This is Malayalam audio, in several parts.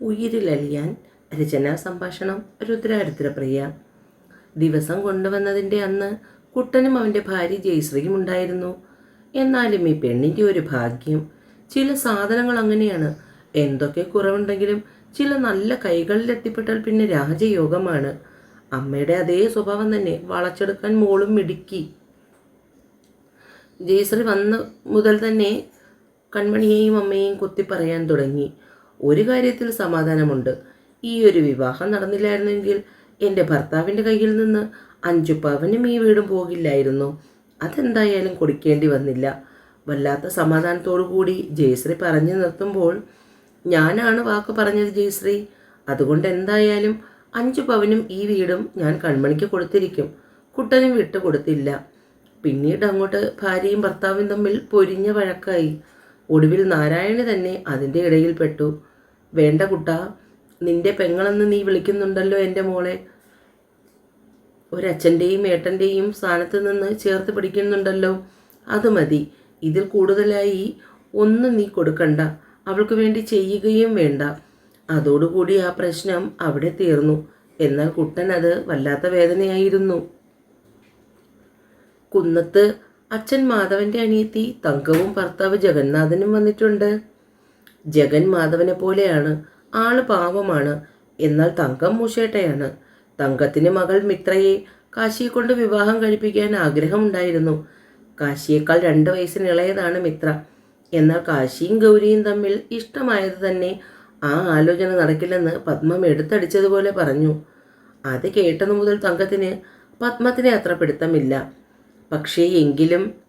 ഉയിരിലലിയാൻ രചനാ സംഭാഷണം രുദ്രാരുദ്രപ്രിയ. ദിവസം കൊണ്ടുവന്നതിന്റെ അന്ന് കുട്ടനും അവന്റെ ഭാര്യ ജയശ്രീയും ഉണ്ടായിരുന്നു. എന്നാലും ഈ പെണ്ണിന്റെ ഒരു ഭാഗ്യം ചില സാധനങ്ങൾ അങ്ങനെയാണ്. എന്തൊക്കെ കുറവുണ്ടെങ്കിലും ചില നല്ല കൈകളിൽ എത്തിപ്പെട്ടാൽ പിന്നെ രാജയോഗമാണ്. അമ്മയുടെ അതേ സ്വഭാവം തന്നെ വളച്ചെടുക്കാൻ മോളും മിടുക്കി. ജയശ്രീ വന്ന മുതൽ തന്നെ കൺമണിയെയും അമ്മയെയും കുത്തി പറയാൻ തുടങ്ങി. ഒരു കാര്യത്തിൽ സമാധാനമുണ്ട്. ഈ ഒരു വിവാഹം നടന്നില്ലായിരുന്നെങ്കിൽ എന്റെ ഭർത്താവിന്റെ കയ്യിൽ നിന്ന് അഞ്ചു പവനും ഈ വീടും പോകില്ലായിരുന്നു. അതെന്തായാലും കൊടുക്കേണ്ടി വന്നില്ല. വല്ലാത്ത സമാധാനത്തോടു കൂടി ജയശ്രീ പറഞ്ഞു നിർത്തുമ്പോൾ ഞാനാണ് വാക്ക് പറഞ്ഞത് ജയശ്രീ. അതുകൊണ്ട് എന്തായാലും അഞ്ചു പവനും ഈ വീടും ഞാൻ കൺമണിക്ക് കൊടുത്തിരിക്കും. കുട്ടനും വിട്ടു കൊടുത്തില്ല. പിന്നീട് അങ്ങോട്ട് ഭാര്യയും ഭർത്താവും തമ്മിൽ പൊരിഞ്ഞ വഴക്കായി. ഒടുവിൽ നാരായണി തന്നെ അതിന്റെ ഇടയിൽപ്പെട്ടു വേണ്ട കുട്ട നിന്റെ പെങ്ങളെന്ന് നീ വിളിക്കുന്നുണ്ടല്ലോ എന്റെ മോളെ. ഒരച്ഛന്റെയും ഏട്ടന്റെയും സ്ഥാനത്ത് നിന്ന് ചേർത്ത് പിടിക്കുന്നുണ്ടല്ലോ. അത് മതി. ഇതിൽ കൂടുതലായി ഒന്നും നീ കൊടുക്കണ്ട. അവൾക്ക് വേണ്ടി ചെയ്യുകയും വേണ്ട. അതോടുകൂടി ആ പ്രശ്നം അവിടെ തീർന്നു. എന്നാൽ കുട്ടൻ അത് വല്ലാത്ത വേദനയായിരുന്നു. കുന്നത്ത് അച്ഛൻ മാധവന്റെ അനിയത്തി തങ്കവും ഭർത്താവ് ജഗന്നാഥനും വന്നിട്ടുണ്ട്. ജഗൻ മാധവനെ പോലെയാണ്. ആൾ പാവമാണ്. എന്നാൽ തങ്കം മൂശേട്ടയാണ്. തങ്കത്തിന് മകൾ മിത്രയെ കാശിയെ കൊണ്ട് വിവാഹം കഴിപ്പിക്കാൻ ആഗ്രഹമുണ്ടായിരുന്നു. കാശിയേക്കാൾ രണ്ട് വയസ്സിന് ഇളയതാണ് മിത്ര. എന്നാൽ കാശിയും ഗൗരിയും തമ്മിൽ ഇഷ്ടമായത് തന്നെ ആ ആലോചന നടക്കില്ലെന്ന് പത്മം എടുത്തടിച്ചതുപോലെ പറഞ്ഞു. അത് കേട്ടതു മുതൽ തങ്കത്തിന് പത്മത്തിനെ അത്ര പിടുത്തമില്ല. പക്ഷേ എങ്കിലും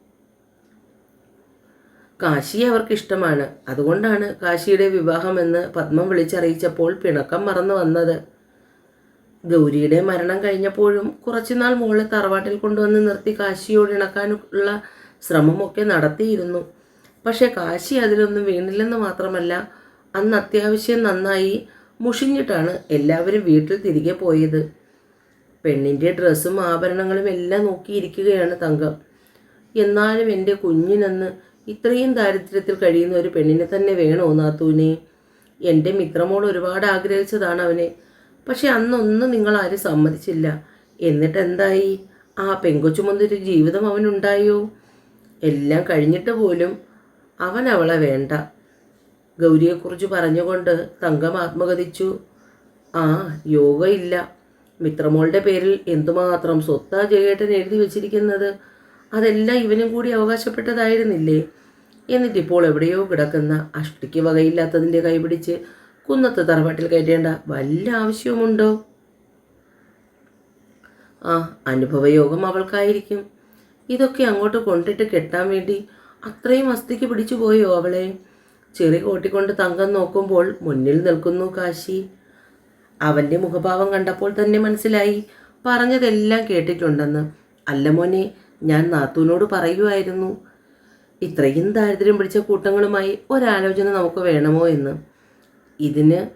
കാശിയെ അവർക്ക് ഇഷ്ടമാണ് അതുകൊണ്ടാണ് കാശിയുടെ വിവാഹമെന്ന് പത്മം വിളിച്ചറിയിച്ചപ്പോൾ പിണക്കം മറന്നു വന്നത്. ഗൗരിയുടെ മരണം കഴിഞ്ഞപ്പോഴും കുറച്ചുനാൾ മോളെ തറവാട്ടിൽ കൊണ്ടുവന്ന് നിർത്തി കാശിയോട് ഇണക്കാനുള്ള ശ്രമമൊക്കെ നടത്തിയിരുന്നു. പക്ഷേ കാശി അതിലൊന്നും വീണില്ലെന്ന് മാത്രമല്ല അന്ന് അത്യാവശ്യം നന്നായി മുഷിഞ്ഞിട്ടാണ് എല്ലാവരും വീട്ടിൽ തിരികെ പോയത്. പെണ്ണിന്റെ ഡ്രസ്സും ആഭരണങ്ങളും എല്ലാം നോക്കിയിരിക്കുകയാണ് തങ്കം. എന്നാലും എന്റെ കുഞ്ഞിനെന്ന് ഇത്രയും ദാരിദ്ര്യത്തിൽ കഴിയുന്ന ഒരു പെണ്ണിനെ തന്നെ വേണോ നാത്തൂനെ? എന്റെ മിത്രമോൾ ഒരുപാട് ആഗ്രഹിച്ചതാണ് അവനെ. പക്ഷെ അന്നൊന്നും നിങ്ങൾ ആരും സമ്മതിച്ചില്ല. എന്നിട്ട് എന്തായി ആ പെങ്കൊച്ചുമൊന്നൊരു ജീവിതം അവനുണ്ടായോ? എല്ലാം കഴിഞ്ഞിട്ട് പോലും അവൻ അവളെ വേണ്ട. ഗൗരിയെക്കുറിച്ച് പറഞ്ഞുകൊണ്ട് തങ്കം ആത്മകഥിച്ചു ആ യോഗയില്ല. മിത്രമോളുടെ പേരിൽ എന്തുമാത്രം സ്വത്താ ജയേട്ടൻ എഴുതി വച്ചിരിക്കുന്നത്? അതെല്ലാം ഇവനും കൂടി അവകാശപ്പെട്ടതായിരുന്നില്ലേ? എന്നിട്ടിപ്പോൾ എവിടെയോ കിടക്കുന്ന അഷ്ടിക്ക് വകയില്ലാത്തതിന്റെ കൈപിടിച്ച് കുന്നത്തെ തറവാട്ടിൽ കയറ്റേണ്ട വല്ല ആവശ്യവുമുണ്ടോ? ആ അനുഭവയോഗം അവൾക്കായിരിക്കും. ഇതൊക്കെ അങ്ങോട്ട് കൊണ്ടിട്ട് കെട്ടാൻ വേണ്ടി അത്രയും അസ്ഥിക്ക് പിടിച്ചു പോയോ അവളെ? ചെറി കോട്ടിക്കൊണ്ട് തങ്കം നോക്കുമ്പോൾ മുന്നിൽ നിൽക്കുന്നു കാശി. അവന്റെ മുഖഭാവം കണ്ടപ്പോൾ തന്നെ മനസ്സിലായി. പറഞ്ഞതെല്ലാം കേട്ടിട്ടുണ്ടെന്ന്. അല്ല മോനെ ഞാൻ നാത്തൂനോട് പറയുമായിരുന്നു ഇത്രയും ദാരിദ്ര്യം പിടിച്ച കൂട്ടങ്ങളുമായി ഒരാലോചന നമുക്ക് വേണമോ എന്ന്? ഇതിന്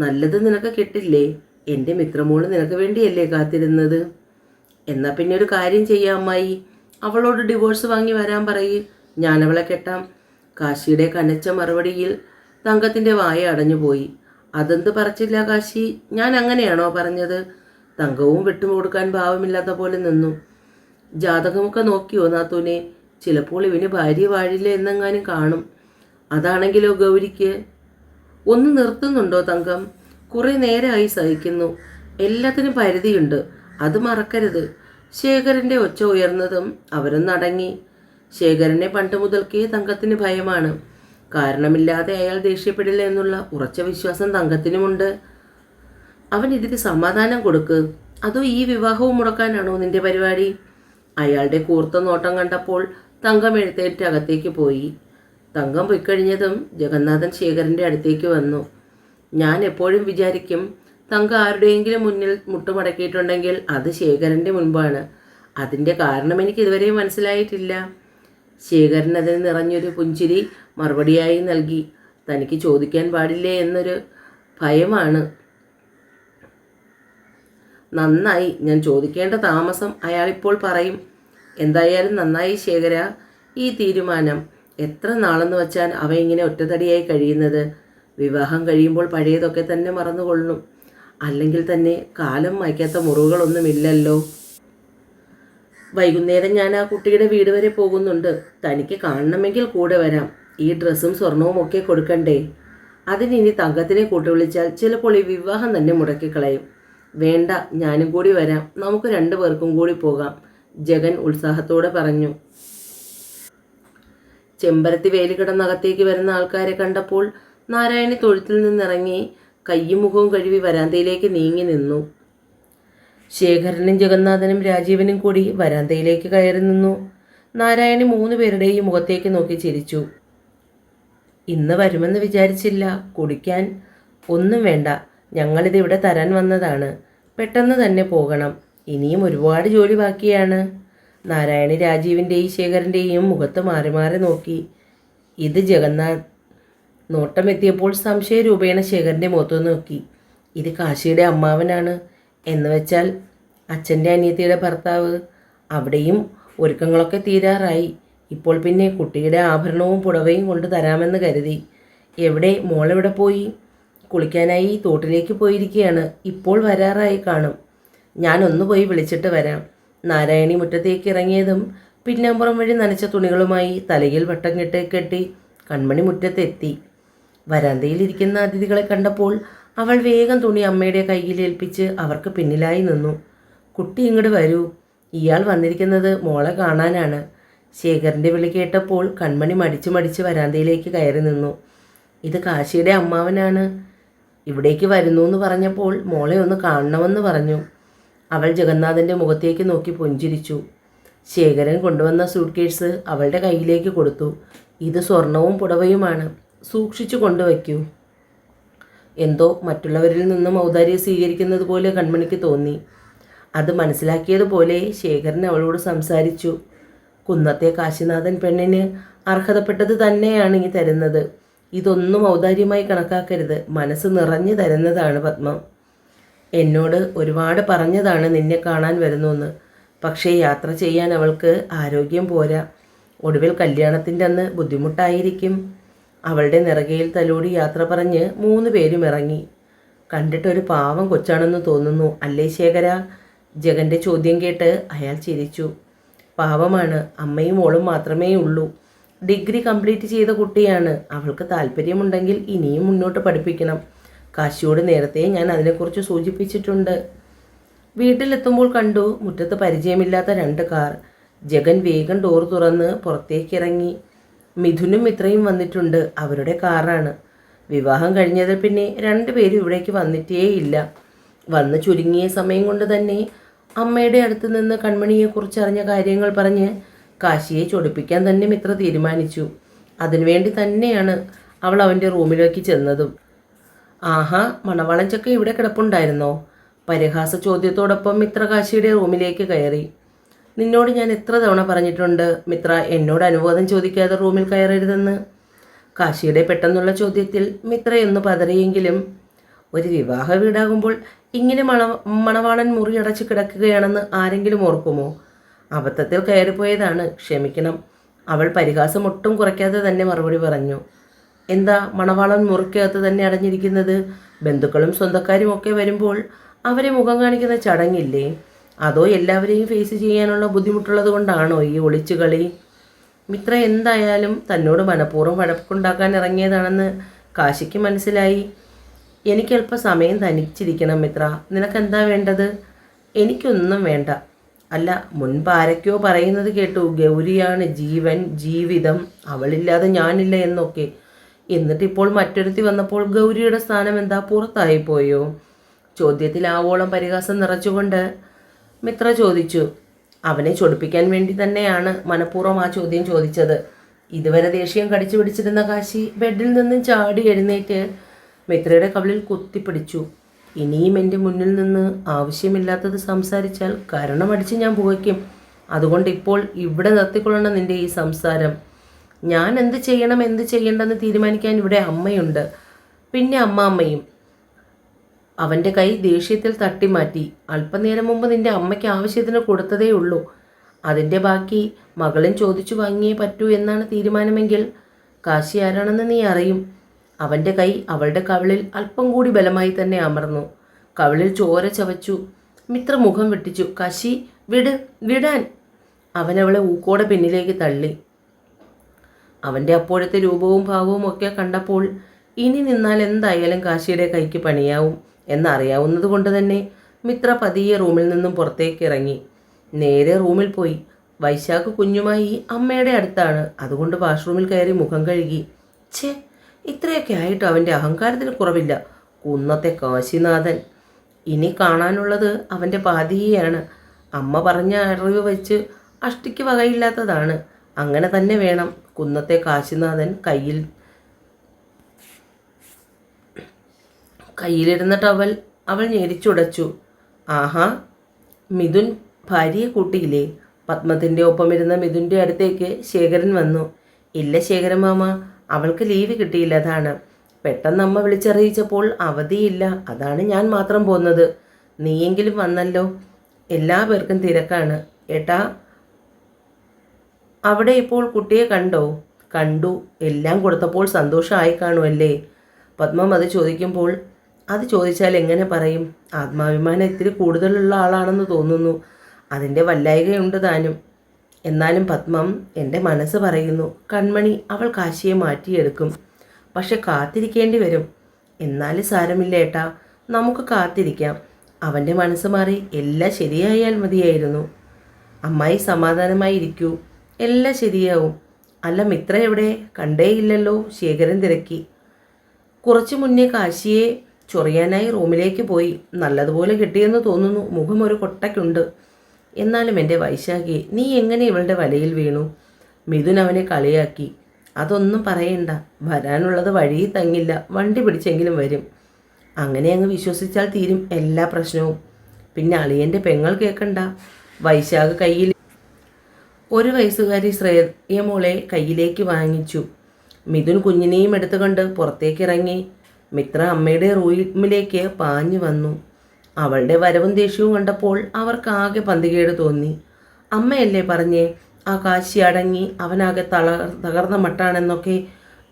നല്ലത് നിനക്ക് കിട്ടില്ലേ? എന്റെ മിത്രമോൾ നിനക്ക് വേണ്ടിയല്ലേ കാത്തിരുന്നത്? എന്നാൽ പിന്നെ ഒരു കാര്യം ചെയ്യാമായി അവളോട് ഡിവോഴ്സ് വാങ്ങി വരാൻ പറയും. ഞാനവളെ കെട്ടാം. കാശിയുടെ കനച്ച മറുപടിയിൽ തങ്കത്തിന്റെ വായ അടഞ്ഞുപോയി. അതെന്ത് പറച്ചില്ല കാശി? ഞാൻ അങ്ങനെയാണോ പറഞ്ഞത്? തങ്കവും വിട്ടുകൊടുക്കാൻ ഭാവമില്ലാത്ത പോലെ നിന്നു. ജാതകമൊക്കെ നോക്കിയോ നാത്തൂനെ? ചിലപ്പോൾ ഇവന് ഭാര്യ വാഴില്ല എന്നെങ്ങാനും കാണും. അതാണെങ്കിലോ ഗൗരിക്ക്? ഒന്ന് നിർത്തുന്നുണ്ടോ തങ്കം? കുറേ നേരമായി സഹിക്കുന്നു. എല്ലാത്തിനും പരിധിയുണ്ട്. അത് മറക്കരുത്. ശേഖരന്റെ ഒച്ച ഉയർന്നതും അവരൊന്നടങ്ങി ശേഖരനെ പണ്ട് മുതൽക്കേ തങ്കത്തിന് ഭയമാണ്. കാരണമില്ലാതെ അയാൾ ദേഷ്യപ്പെടില്ല എന്നുള്ള ഉറച്ച വിശ്വാസം തങ്കത്തിനുമുണ്ട്. അവൻ ഇതിന് സമാധാനം കൊടുക്ക്. അതോ ഈ വിവാഹവും മുടക്കാനാണോ നിന്റെ പരിപാടി? അയാളുടെ കൂർത്ത നോട്ടം കണ്ടപ്പോൾ തങ്കം എഴുത്തേറ്റ് അകത്തേക്ക് പോയി. തങ്കം പോയിക്കഴിഞ്ഞതും ജഗന്നാഥൻ ശേഖരന്റെ അടുത്തേക്ക് വന്നു. ഞാൻ എപ്പോഴും വിചാരിക്കും തങ്ക ആരുടെയെങ്കിലും മുന്നിൽ മുട്ടുമടക്കിയിട്ടുണ്ടെങ്കിൽ അത് ശേഖരന്റെ മുൻപാണ്. അതിന്റെ കാരണം എനിക്ക് ഇതുവരെയും മനസ്സിലായിട്ടില്ല. ശേഖരൻ അതിന് നിറഞ്ഞൊരു പുഞ്ചിരി മറുപടിയായി നൽകി. തനിക്ക് ചോദിക്കാൻ പാടില്ലേ എന്നൊരു ഭയമാണ്. നന്നായി ഞാൻ ചോദിക്കേണ്ട താമസം അയാളിപ്പോൾ പറയും. എന്തായാലും നന്നായി ശേഖര ഈ തീരുമാനം എത്ര നാളെന്ന് വച്ചാൽ അവ ഇങ്ങനെ ഒറ്റതടിയായി കഴിയുന്നത്? വിവാഹം കഴിയുമ്പോൾ പഴയതൊക്കെ തന്നെ മറന്നുകൊള്ളണം അല്ലെങ്കിൽ തന്നെ കാലം മായ്ക്കാത്ത മുറിവുകളൊന്നുമില്ലല്ലോ. വൈകുന്നേരം ഞാൻ ആ കുട്ടിയുടെ വീട് വരെ പോകുന്നുണ്ട്. തനിക്ക് കാണണമെങ്കിൽ കൂടെ വരാം. ഈ ഡ്രസ്സും സ്വർണവും ഒക്കെ കൊടുക്കണ്ടേ? അതിനിനി തങ്കത്തിനെ കൂട്ടുവിളിച്ചാൽ ചിലപ്പോൾ ഈ വിവാഹം തന്നെ മുടക്കിക്കളയും. വേണ്ട ഞാനും കൂടി വരാം. നമുക്ക് രണ്ടു പേർക്കും കൂടി പോകാം. ജഗൻ ഉത്സാഹത്തോടെ പറഞ്ഞു. ചെമ്പരത്തി വേലി കിടന്നകത്തേക്ക് വരുന്ന ആൾക്കാരെ കണ്ടപ്പോൾ നാരായണി തൊഴുത്തിൽ നിന്നിറങ്ങി കയ്യും മുഖവും കഴുകി വരാന്തയിലേക്ക് നീങ്ങി നിന്നു. ശേഖരനും ജഗന്നാഥനും രാജീവനും കൂടി വരാന്തയിലേക്ക് കയറി നിന്നു. നാരായണി മൂന്ന് പേരുടെയും മുഖത്തേക്ക് നോക്കി ചിരിച്ചു. ഇന്ന് വരുമെന്ന് വിചാരിച്ചില്ല. കുടിക്കാൻ ഒന്നും വേണ്ട. ഞങ്ങളിത് ഇവിടെ തരാൻ വന്നതാണ്. പെട്ടെന്ന് തന്നെ പോകണം. ഇനിയും ഒരുപാട് ജോലി ബാക്കിയാണ്. നാരായണി രാജീവിന്റെയും ശേഖരന്റെയും മുഖത്ത് മാറി മാറി നോക്കി. ഇത് ജഗന്നാഥ്. നോട്ടമെത്തിയപ്പോൾ സംശയ രൂപേണ ശേഖരന്റെ മുഖത്ത് നോക്കി. ഇത് കാശിയുടെ അമ്മാവനാണ്. എന്ന് വെച്ചാൽ അച്ഛന്റെ അനിയത്തിയുടെ ഭർത്താവ്. അവിടെയും ഒരുക്കങ്ങളൊക്കെ തീരാറായി. ഇപ്പോൾ പിന്നെ കുട്ടിയുടെ ആഭരണവും പുടവയും കൊണ്ട് തരാമെന്ന് കരുതി. എവിടെ? മോളെവിടെ പോയി? കുളിക്കാനായി തോട്ടിലേക്ക് പോയിരിക്കുകയാണ് ഇപ്പോൾ വരാറായി കാണും. ഞാനൊന്ന് പോയി വിളിച്ചിട്ട് വരാം. നാരായണി മുറ്റത്തേക്ക് ഇറങ്ങിയതും പിന്നമ്പുറം വഴി നനച്ച തുണികളുമായി തലയിൽ വട്ടം കെട്ടി കെട്ടി കൺമണി മുറ്റത്തെത്തി. വരാന്തയിൽ ഇരിക്കുന്ന അതിഥികളെ കണ്ടപ്പോൾ അവൾ വേഗം തുണി അമ്മയുടെ കയ്യിൽ ഏൽപ്പിച്ച് അവർക്ക് പിന്നിലായി നിന്നു. കുട്ടി ഇങ്ങോട്ട് വരൂ. ഇയാൾ വന്നിരിക്കുന്നത് മോളെ കാണാനാണ്. ശേഖരന്റെ വിളി കേട്ടപ്പോൾ കൺമണി മടിച്ചു മടിച്ച് വരാന്തയിലേക്ക് കയറി നിന്നു. ഇത് കാശിയുടെ അമ്മാവനാണ്. ഇവിടേക്ക് വരുന്നു എന്ന് പറഞ്ഞപ്പോൾ മോളെ ഒന്ന് കാണണമെന്ന് പറഞ്ഞു. അവൾ ജഗന്നാഥന്റെ മുഖത്തേക്ക് നോക്കി പുഞ്ചിരിച്ചു. ശേഖരൻ കൊണ്ടുവന്ന സൂട്ട് കേസ് അവളുടെ കയ്യിലേക്ക് കൊടുത്തു. ഇത് സ്വർണവും പുടവയുമാണ്. സൂക്ഷിച്ചു കൊണ്ടുവയ്ക്കൂ. എന്തോ മറ്റുള്ളവരിൽ നിന്നും ഔദാര്യം സ്വീകരിക്കുന്നത് പോലെ കൺമണിക്ക് തോന്നി. അത് മനസ്സിലാക്കിയതുപോലെ ശേഖരൻ അവളോട് സംസാരിച്ചു. കുന്നത്തെ കാശിനാഥൻ പെണ്ണിന് അർഹതപ്പെട്ടത് തന്നെയാണ് ഈ തരുന്നത്. ഇതൊന്നും ഔദാര്യമായി കണക്കാക്കരുത്. മനസ്സ് നിറഞ്ഞു തരുന്നതാണ് പത്മം. എന്നോട് ഒരുപാട് പറഞ്ഞതാണ് നിന്നെ കാണാൻ വരുന്നുവെന്ന് പക്ഷേ യാത്ര ചെയ്യാൻ അവൾക്ക് ആരോഗ്യം പോരാ. ഒടുവിൽ കല്യാണത്തിന്റെ അന്ന് ബുദ്ധിമുട്ടായിരിക്കും. അവളുടെ നിറകയിൽ തലോടി യാത്ര പറഞ്ഞ് മൂന്ന് പേരും ഇറങ്ങി. കണ്ടിട്ടൊരു പാവം കൊച്ചാണെന്ന് തോന്നുന്നു. അല്ലേ ശേഖര? ജഗന്റെ ചോദ്യം കേട്ട് അയാൾ ചിരിച്ചു. പാവമാണ്. അമ്മയും മോളും മാത്രമേ ഉള്ളൂ. ഡിഗ്രി കംപ്ലീറ്റ് ചെയ്ത കുട്ടിയാണ്. അവൾക്ക് താല്പര്യമുണ്ടെങ്കിൽ ഇനിയും മുന്നോട്ട് പഠിപ്പിക്കണം. കാശിയോട് നേരത്തെ ഞാൻ അതിനെക്കുറിച്ച് സൂചിപ്പിച്ചിട്ടുണ്ട്. വീട്ടിലെത്തുമ്പോൾ കണ്ടു മുറ്റത്ത് പരിചയമില്ലാത്ത രണ്ട് കാർ. ജഗൻ വേഗം ഡോർ തുറന്ന് പുറത്തേക്കിറങ്ങി. മിഥുനും ഇത്രയും വന്നിട്ടുണ്ട്. അവരുടെ കാറാണ്. വിവാഹം കഴിഞ്ഞതിൽ പിന്നെ രണ്ടുപേരും ഇവിടേക്ക് വന്നിട്ടേയില്ല. വന്ന് ചുരുങ്ങിയ സമയം കൊണ്ട് തന്നെ അമ്മയുടെ അടുത്ത് നിന്ന് കൺമണിയെക്കുറിച്ച് അറിഞ്ഞ കാര്യങ്ങൾ പറഞ്ഞ് കാശിയെ ചൊടിപ്പിക്കാൻ തന്നെ മിത്ര തീരുമാനിച്ചു. അതിനുവേണ്ടി തന്നെയാണ് അവൾ അവന്റെ റൂമിലേക്ക് ചെന്നതും. ആഹാ മണവാളഞ്ചൊക്കെ ചക്ക ഇവിടെ കിടപ്പുണ്ടായിരുന്നോ? പരിഹാസ ചോദ്യത്തോടൊപ്പം മിത്ര കാശിയുടെ റൂമിലേക്ക് കയറി. നിന്നോട് ഞാൻ എത്ര തവണ പറഞ്ഞിട്ടുണ്ട് മിത്ര എന്നോട് അനുവാദം ചോദിക്കാതെ റൂമിൽ കയറരുതെന്ന്. കാശിയുടെ പെട്ടെന്നുള്ള ചോദ്യത്തിൽ മിത്രയൊന്ന് പതറിയെങ്കിലും ഒരു വിവാഹ വീടാകുമ്പോൾ ഇങ്ങനെ മണ മണവാളൻ മുറി അടച്ച് കിടക്കുകയാണെന്ന് ആരെങ്കിലും ഓർക്കുമോ? അബദ്ധത്തിൽ കയറിപ്പോയതാണ് ക്ഷമിക്കണം. അവൾ പരിഹാസം ഒട്ടും കുറയ്ക്കാതെ തന്നെ മറുപടി പറഞ്ഞു. എന്താ മണവാളൻ മുറിക്കകത്ത് തന്നെ അടഞ്ഞിരിക്കുന്നത്? ബന്ധുക്കളും സ്വന്തക്കാരും ഒക്കെ വരുമ്പോൾ അവരെ മുഖം കാണിക്കുന്ന ചടങ്ങില്ലേ? അതോ എല്ലാവരെയും ഫേസ് ചെയ്യാനുള്ള ബുദ്ധിമുട്ടുള്ളത് കൊണ്ടാണോ ഈ ഒളിച്ചുകളി മിത്ര എന്തായാലും തന്നോട് മനഃപൂർവം വഴക്കുണ്ടാക്കാൻ ഇറങ്ങിയതാണെന്ന് കാശിക്ക് മനസ്സിലായി. എനിക്കല്പം സമയം തനിച്ചിരിക്കണം മിത്ര. നിനക്കെന്താ വേണ്ടത്? എനിക്കൊന്നും വേണ്ട. അല്ല മുൻപ് ആരൊക്കെയോ പറയുന്നത് കേട്ടു. ഗൗരിയാണ് ജീവൻ ജീവിതം. അവളില്ലാതെ ഞാനില്ല എന്നൊക്കെ. എന്നിട്ട് ഇപ്പോൾ മറ്റൊരുത്തി വന്നപ്പോൾ ഗൗരിയുടെ സ്ഥാനം എന്താ പുറത്തായി പോയോ ചോദ്യത്തിൽ ആവോളം പരിഹാസം നിറച്ചുകൊണ്ട് മിത്ര ചോദിച്ചു. അവനെ ചൊടിപ്പിക്കാൻ വേണ്ടി തന്നെയാണ് മനഃപൂർവം ആ ചോദ്യം ചോദിച്ചത്. ഇതുവരെ ദേഷ്യം കടിച്ചു പിടിച്ചിരുന്ന കാശി ബെഡിൽ നിന്നും ചാടി എഴുന്നേറ്റ് മിത്രയുടെ കവിളിൽ കുത്തിപ്പിടിച്ചു. ഇനിയും എന്റെ മുന്നിൽ നിന്ന് ആവശ്യമില്ലാത്തത് സംസാരിച്ചാൽ കരണമടിച്ച് ഞാൻ പുകയ്ക്കും. അതുകൊണ്ട് ഇപ്പോൾ ഇവിടെ നിർത്തിക്കൊള്ളണം നിന്റെ ഈ സംസാരം. ഞാൻ എന്ത് ചെയ്യണം എന്ത് ചെയ്യണ്ടെന്ന് തീരുമാനിക്കാൻ ഇവിടെ അമ്മയുണ്ട്. പിന്നെ അമ്മാമ്മയും. അവന്റെ കൈ ദേഷ്യത്തിൽ തട്ടിമാറ്റി. അല്പനേരം മുമ്പ് നിന്റെ അമ്മയ്ക്ക് ആവശ്യത്തിന് കൊടുത്തതേ ഉള്ളൂ. അതിന്റെ ബാക്കി മകളും ചോദിച്ചു വാങ്ങിയേ പറ്റൂ എന്നാണ് തീരുമാനമെങ്കിൽ കാശി ആരാണെന്ന് നീ അറിയും. അവന്റെ കൈ അവളുടെ കവിളിൽ അല്പം കൂടി ബലമായി തന്നെ അമർന്നു. കവിളിൽ ചോര ചവച്ചു. മിത്ര മുഖം വെട്ടിച്ചു. കാശി വിട് വിടാൻ. അവനവളെ ഊക്കോടെ പിന്നിലേക്ക് തള്ളി. അവന്റെ അപ്പോഴത്തെ രൂപവും ഭാവവും ഒക്കെ കണ്ടപ്പോൾ ഇനി നിന്നാൽ എന്തായാലും കാശിയുടെ കൈക്ക് പണിയാവും എന്നറിയാവുന്നത് കൊണ്ട് തന്നെ മിത്ര പതിയെ റൂമിൽ നിന്നും പുറത്തേക്ക് ഇറങ്ങി. നേരെ റൂമിൽ പോയി. വൈശാഖ് കുഞ്ഞുമായി അമ്മയുടെ അടുത്താണ്. അതുകൊണ്ട് വാഷ്റൂമിൽ കയറി മുഖം കഴുകി. ഛേ ഇത്രയൊക്കെ ആയിട്ട് അവന്റെ അഹങ്കാരത്തിന് കുറവില്ല. കുന്നത്തെ കാശിനാഥൻ. ഇനി കാണാനുള്ളത് അവന്റെ പാതിയെയാണ്. അമ്മ പറഞ്ഞ അറിവ് വെച്ച് അഷ്ടിക്ക് വകയില്ലാത്തതാണ്. അങ്ങനെ തന്നെ വേണം. കുന്നത്തെ കാശിനാഥൻ കയ്യിൽ കയ്യിലിരുന്ന ടവൽ അവൾ ഞെരിച്ചുടച്ചു. ആഹാ മിഥുൻ ഭാര്യയെ കൂട്ടിയില്ലേ? പത്മത്തിന്റെ ഒപ്പമിരുന്ന മിഥുന്റെ അടുത്തേക്ക് ശേഖരൻ വന്നു. ഇല്ല ശേഖരൻ മാമ അവൾക്ക് ലീവ് കിട്ടിയില്ല അതാണ്. പെട്ടെന്ന് അമ്മ വിളിച്ചറിയിച്ചപ്പോൾ അവധിയില്ല. അതാണ് ഞാൻ മാത്രം പോകുന്നത് നീയെങ്കിലും വന്നല്ലോ. എല്ലാ പേർക്കും തിരക്കാണ്. ഏട്ടാ അവിടെ ഇപ്പോൾ കുട്ടിയെ കണ്ടോ? കണ്ടു. എല്ലാം കൊടുത്തപ്പോൾ സന്തോഷമായി കാണുമല്ലേ? പത്മം അത് ചോദിക്കുമ്പോൾ അത് ചോദിച്ചാൽ എങ്ങനെ പറയും? ആത്മാഭിമാനം ഇത്തിരി കൂടുതലുള്ള ആളാണെന്ന് തോന്നുന്നു. അതിന്റെ വല്ലായികയുണ്ട് താനും. എന്നാലും പത്മം എന്റെ മനസ്സ് പറയുന്നു കൺമണി അവൾ കാശിയെ മാറ്റിയെടുക്കും. പക്ഷെ കാത്തിരിക്കേണ്ടി വരും. എന്നാലും സാരമില്ല ഏട്ടാ നമുക്ക് കാത്തിരിക്കാം. അവന്റെ മനസ്സ് മാറി എല്ലാം ശരിയായാൽ മതിയായിരുന്നു. അമ്മായി സമാധാനമായി ഇരിക്കൂ എല്ലാം ശരിയാവും. അല്ല മിത്ര എവിടെ? കണ്ടേയില്ലല്ലോ ശേഖരൻ തിരക്കി. കുറച്ചു മുന്നേ കാശിയെ ചൊറിയാനായി റൂമിലേക്ക് പോയി. നല്ലതുപോലെ കിട്ടിയെന്ന് തോന്നുന്നു മുഖം ഒരു കൊട്ടയ്ക്കുണ്ട്. എന്നാലും എന്റെ വൈശാഖി നീ എങ്ങനെ ഇവളുടെ വലയിൽ വീണു? മിഥുൻ അവനെ കളിയാക്കി. അതൊന്നും പറയണ്ട വരാനുള്ളത് വഴി തങ്ങില്ല വണ്ടി പിടിച്ചെങ്കിലും വരും. അങ്ങനെ അങ്ങ് വിശ്വസിച്ചാൽ തീരും എല്ലാ പ്രശ്നവും. പിന്നെ അളിയന്റെ പെങ്ങൾ കേൾക്കണ്ട വൈശാഖ് കയ്യിൽ ഒരു വയസ്സുകാരി ശ്രേയമോളെ കയ്യിലേക്ക് വാങ്ങിച്ചു. മിഥുൻ കുഞ്ഞിനെയും എടുത്തുകൊണ്ട് പുറത്തേക്കിറങ്ങി മിത്ര അമ്മയുടെ റൂമിലേക്ക് പാഞ്ഞു വന്നു. അവളുടെ വരവും ദേഷ്യവും കണ്ടപ്പോൾ അവർക്കാകെ പന്തികേട് തോന്നി. അമ്മയല്ലേ പറഞ്ഞേ ആ കാശി അടങ്ങി അവനാകെ തള തകർന്ന മട്ടാണെന്നൊക്കെ.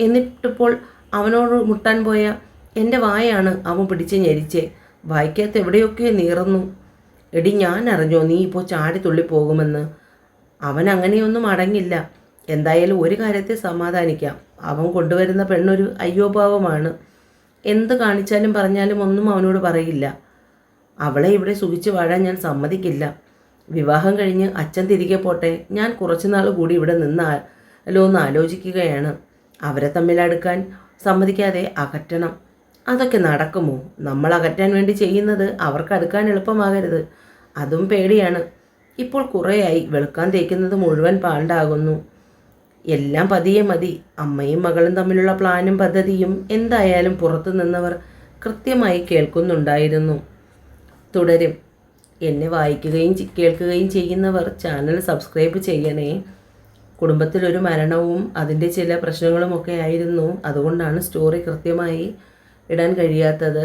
എന്നിട്ടിപ്പോൾ അവനോട് മുട്ടാൻ പോയ എന്റെ വായാണ് അവൻ പിടിച്ച് ഞെരിച്ചേ. വായിക്കകത്ത് എവിടെയൊക്കെ നീറുന്നു. എടി ഞാൻ അറിഞ്ഞോ നീ ഇപ്പോൾ ചാടി തുള്ളി പോകുമെന്ന് അവൻ അങ്ങനെയൊന്നും അടങ്ങില്ല എന്തായാലും ഒരു കാര്യത്തെ സമാധാനിക്കാം. അവൻ കൊണ്ടുവരുന്ന പെണ്ണൊരു അയ്യോഭാവമാണ്. എന്ത് കാണിച്ചാലും പറഞ്ഞാലും ഒന്നും അവനോട് പറയില്ല. അവളെ ഇവിടെ സുഖിച്ച് വാഴാൻ ഞാൻ സമ്മതിക്കില്ല. വിവാഹം കഴിഞ്ഞ് അച്ഛൻ തിരികെ പോട്ടെ. ഞാൻ കുറച്ചുനാൾ കൂടി ഇവിടെ നിന്നാലോ എന്ന് ആലോചിക്കുകയാണ്. അവരെ തമ്മിൽ അടുക്കാൻ സമ്മതിക്കാതെ അകറ്റണം. അതൊക്കെ നടക്കുമോ? നമ്മൾ അകറ്റാൻ വേണ്ടി ചെയ്യുന്നത് അവർക്ക് അടുക്കാൻ എളുപ്പമാകരുത്. അതും പേടിയാണ്. ഇപ്പോൾ കുറേയായി. വെളുക്കാൻ തേക്കുന്നത് മുഴുവൻ പാണ്ടാകുന്നു. എല്ലാം പതിയെ മതി. അമ്മയും മകളും തമ്മിലുള്ള പ്ലാനും പദ്ധതിയും എന്തായാലും പുറത്തു നിന്നവർ കൃത്യമായി കേൾക്കുന്നുണ്ടായിരുന്നു. തുടരും. എന്നെ വായിക്കുകയും കേൾക്കുകയും ചെയ്യുന്നവർ ചാനൽ സബ്സ്ക്രൈബ് ചെയ്യണേ. കുടുംബത്തിലൊരു മരണവും അതിന്റെ ചില പ്രശ്നങ്ങളുമൊക്കെ ആയിരുന്നു. അതുകൊണ്ടാണ് സ്റ്റോറി കൃത്യമായി ഇടാൻ കഴിയാത്തത്.